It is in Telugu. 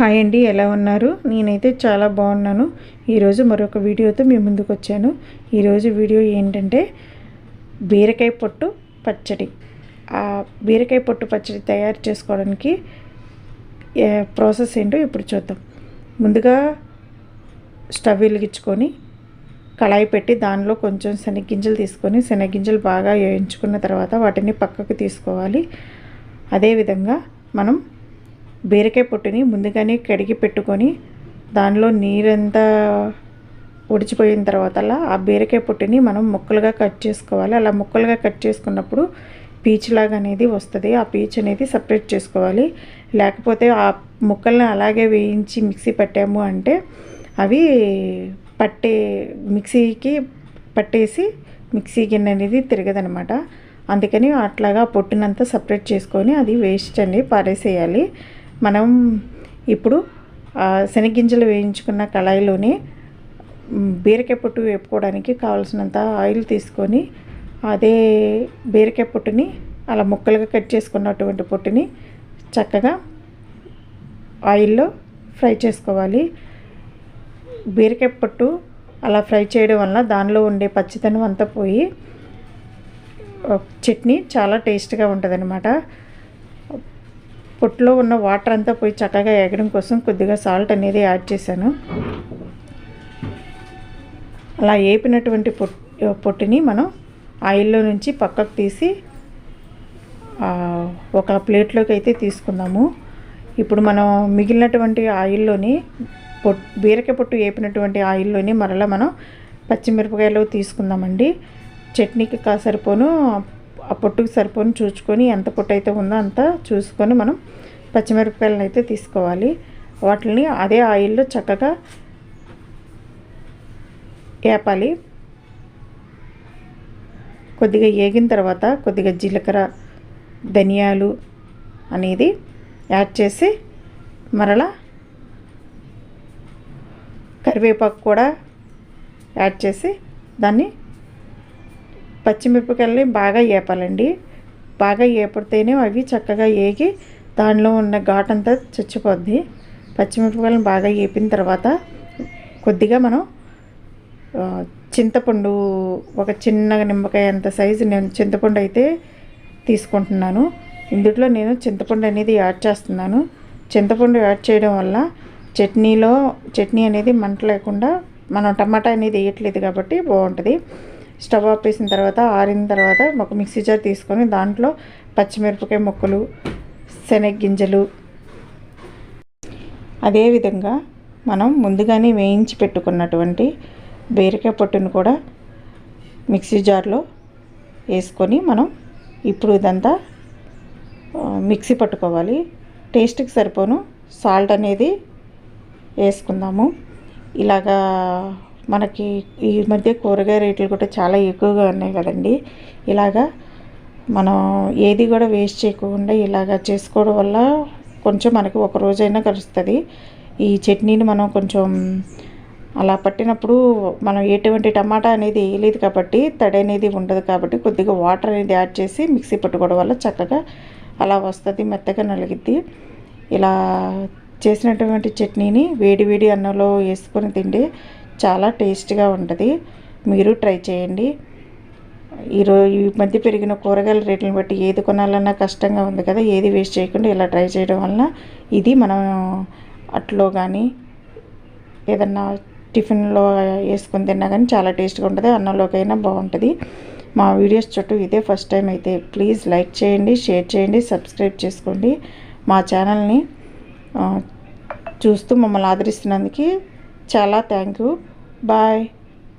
హాయ్ అండి ఎలా ఉన్నారు? నేనైతే చాలా బాగున్నాను. ఈరోజు మరొక వీడియోతో మీ ముందుకు వచ్చాను. ఈరోజు వీడియో ఏంటంటే బీరకాయ పొట్టు పచ్చడి. ఆ బీరకాయ పొట్టు పచ్చడి తయారు చేసుకోవడానికి ప్రాసెస్ ఏంటో ఇప్పుడు చూద్దాం. ముందుగా స్టవ్ వెలిగించుకొని కళాయి పెట్టి దానిలో కొంచెం శనగ్గింజలు తీసుకొని శనగ్గింజలు బాగా వేయించుకున్న తర్వాత వాటిని పక్కకు తీసుకోవాలి. అదేవిధంగా మనం బీరకాయ పొట్టుని ముందుగానే కడిగి పెట్టుకొని దానిలో నీరంతా ఉడిచిపోయిన తర్వాత అలా ఆ బీరకాయ పొట్టుని మనం ముక్కలుగా కట్ చేసుకోవాలి. అలా ముక్కలుగా కట్ చేసుకున్నప్పుడు పీచ్ లాగా అనేది వస్తుంది. ఆ పీచ్ అనేది సపరేట్ చేసుకోవాలి. లేకపోతే ఆ ముక్కల్ని అలాగే వేయించి మిక్సీ పట్టాము అంటే అవి పట్టే మిక్సీకి పట్టేసి మిక్సీ గిన్నె అనేది తిరగదనమాట. అందుకని అట్లాగా పొట్టునంతా సపరేట్ చేసుకొని అది వేస్ట్ అండి పారేసేయాలి. మనం ఇప్పుడు శనగింజలు వేయించుకున్న కళాయిలోనే బీరకాయ పొట్టు వేపుకోవడానికి కావాల్సినంత ఆయిల్ తీసుకొని అదే బీరకాయ పొట్టుని అలా ముక్కలుగా కట్ చేసుకున్నటువంటి పొట్టుని చక్కగా ఆయిల్లో ఫ్రై చేసుకోవాలి. బీరకాయ పొట్టు అలా ఫ్రై చేయడం వల్ల దానిలో ఉండే పచ్చితనం అంతా పోయి చట్నీ చాలా టేస్ట్గా ఉంటుందన్నమాట. పొట్టులో ఉన్న వాటర్ అంతా పోయి చక్కగా ఎగడం కోసం కొద్దిగా సాల్ట్ అనేది యాడ్ చేశాను. అలా వేపినటువంటి పొట్ పొట్టుని మనం ఆయిల్లో నుంచి పక్కకు తీసి ఒక ప్లేట్లోకి అయితే తీసుకుందాము. ఇప్పుడు మనం మిగిలినటువంటి ఆయిల్లోని పొట్ బీరకాయ పొట్టు వేపినటువంటి ఆయిల్లోని మరలా మనం పచ్చిమిరపకాయలు తీసుకుందామండి. చట్నీకి కా సరిపోను ఆ పొట్టుకు సరిపోని చూసుకొని ఎంత పొట్టు అయితే ఉందో అంత చూసుకొని మనం పచ్చిమిరపకాయలను అయితే తీసుకోవాలి. వాటిని అదే ఆయిల్లో చక్కగా వేపాలి కొద్దిగా వేగిన తర్వాత కొద్దిగా జీలకర్ర ధనియాలు అనేది యాడ్ చేసి మరలా కరివేపాకు కూడా యాడ్ చేసి దాన్ని పచ్చిమిరపకాయలని బాగా వేపాలండి బాగా వేపితేనే అవి చక్కగా వేగి దానిలో ఉన్న ఘాటంతా చచ్చిపోద్ది. పచ్చిమిరపకాయలను బాగా వేపిన తర్వాత కొద్దిగా మనం చింతపండు ఒక చిన్న నిమ్మకాయ అంత సైజు నేను చింతపండు అయితే తీసుకుంటున్నాను. ఇందులో నేను చింతపండు అనేది యాడ్ చేస్తున్నాను. చింతపండు యాడ్ చేయడం వల్ల చట్నీలో చట్నీ అనేది మంట లేకుండా మనం టమాటా అనేది వేయట్లేదు కాబట్టి బాగుంటుంది. స్టవ్ ఆపేసిన తర్వాత ఆరిన తర్వాత ఒక మిక్సీ జార్ తీసుకొని దాంట్లో పచ్చిమిరపకాయ ముక్కలు శనగ్గింజలు. అదేవిధంగా మనం ముందుగానే వేయించి పెట్టుకున్నటువంటి బీరకాయ పొట్టును కూడా మిక్సీ జార్లో వేసుకొని మనం ఇప్పుడు ఇదంతా మిక్సీ పట్టుకోవాలి. టేస్ట్కి సరిపోను. సాల్ట్ అనేది వేసుకుందాము. ఇలాగా మనకి ఈ మధ్య కూరగాయ రేట్లు కూడా చాలా ఎక్కువగా ఉన్నాయి కదండి. ఇలాగా మనం ఏది కూడా వేస్ట్ చేయకుండా ఇలాగా చేసుకోవడం వల్ల కొంచెం మనకి ఒక రోజైనా కలుస్తుంది. ఈ చట్నీని మనం కొంచెం అలా పట్టినప్పుడు మనం ఎటువంటి టమాటా అనేది వేయలేదు కాబట్టి తడి అనేది ఉండదు కాబట్టి కొద్దిగా వాటర్ అనేది యాడ్ చేసి మిక్సీ పట్టుకోవడం వల్ల చక్కగా అలా వస్తుంది మెత్తగా నలిగిద్ది. ఇలా చేసినటువంటి చట్నీని వేడి వేడి అన్నంలో వేసుకొని తింటే చాలా టేస్ట్గా ఉంటుంది. మీరు ట్రై చేయండి. ఈరోజు ఈ మధ్య పెరిగిన కూరగాయల రేట్లను బట్టి ఏది కొనాలన్నా కష్టంగా ఉంది కదా ఏది వేస్ట్ చేయకుండా ఇలా ట్రై చేయడం వలన ఇది మనం అట్లో కానీ ఏదన్నా టిఫిన్లో వేసుకొని తిన్నా కానీ చాలా టేస్ట్గా ఉంటుంది అన్నంలోకైనా బాగుంటుంది. మా వీడియోస్ చుట్టూ ఇదే ఫస్ట్ టైం అయితే ప్లీజ్ లైక్ చేయండి షేర్ చేయండి సబ్స్క్రైబ్ చేసుకోండి. మా ఛానల్ని చూస్తూ మమ్మల్ని ఆదరిస్తున్నందుకు చాలా థ్యాంక్ యూ బాయ్